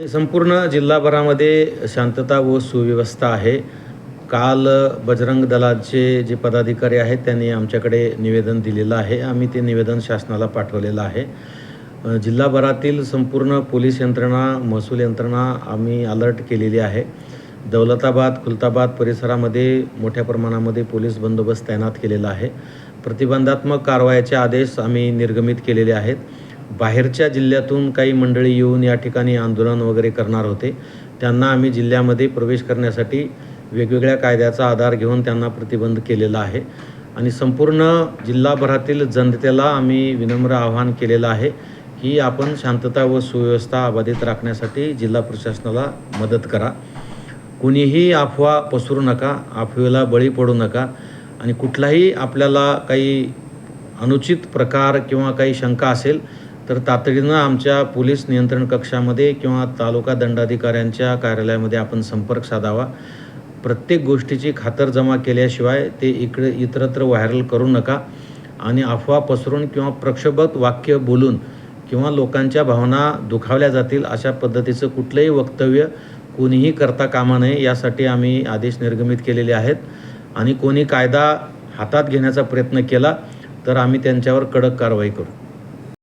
संपूर्ण जिल्हाभरामध्ये शांतता व सुव्यवस्था आहे. काल बजरंग दलाचे जे पदाधिकारी आहेत त्यांनी आमच्याकडे निवेदन दिलेलं आहे. आम्ही ते निवेदन शासनाला पाठवलेलं आहे. जिल्हाभरातील संपूर्ण पोलीस यंत्रणा महसूल यंत्रणा आम्ही अलर्ट केलेली आहे. दौलताबाद खुलताबाद परिसरामध्ये मोठ्या प्रमाणामध्ये पोलीस बंदोबस्त तैनात केलेला आहे. प्रतिबंधात्मक कारवायाचे आदेश आम्ही निर्गमित केलेले आहेत. बाहेरच्या जिल्ह्यातून काही मंडळी येऊन या ठिकाणी आंदोलन वगैरे करणार होते. त्यांना आम्ही जिल्ह्यामध्ये प्रवेश करण्यासाठी वेगवेगळ्या कायद्याचा आधार घेऊन त्यांना प्रतिबंध केलेला आहे. आणि संपूर्ण जिल्हाभरातील जनतेला आम्ही विनम्र आवाहन केलेलं आहे की आपण शांतता व सुव्यवस्था अबाधित राखण्यासाठी जिल्हा प्रशासनाला मदत करा. कुणीही अफवा पसरू नका अफवेला बळी पडू नका आणि कुठलाही आपल्याला काही अनुचित प्रकार किंवा काही शंका असेल तर तातडीनं आमच्या पोलीस नियंत्रण कक्षामध्ये किंवा तालुका दंडाधिकाऱ्यांच्या कार्यालयामध्ये आपण संपर्क साधावा. प्रत्येक गोष्टीची खातरजमा केल्याशिवाय ते इकडे इतरत्र व्हायरल करू नका. आणि अफवा पसरून किंवा प्रक्षोभक वाक्य बोलून किंवा लोकांच्या भावना दुखावल्या जातील अशा पद्धतीचं कुठलंही वक्तव्य कोणीही करता कामा नये यासाठी आम्ही आदेश निर्गमित केलेले आहेत. आणि कोणी कायदा हातात घेण्याचा प्रयत्न केला तर आम्ही त्यांच्यावर कडक कारवाई करू.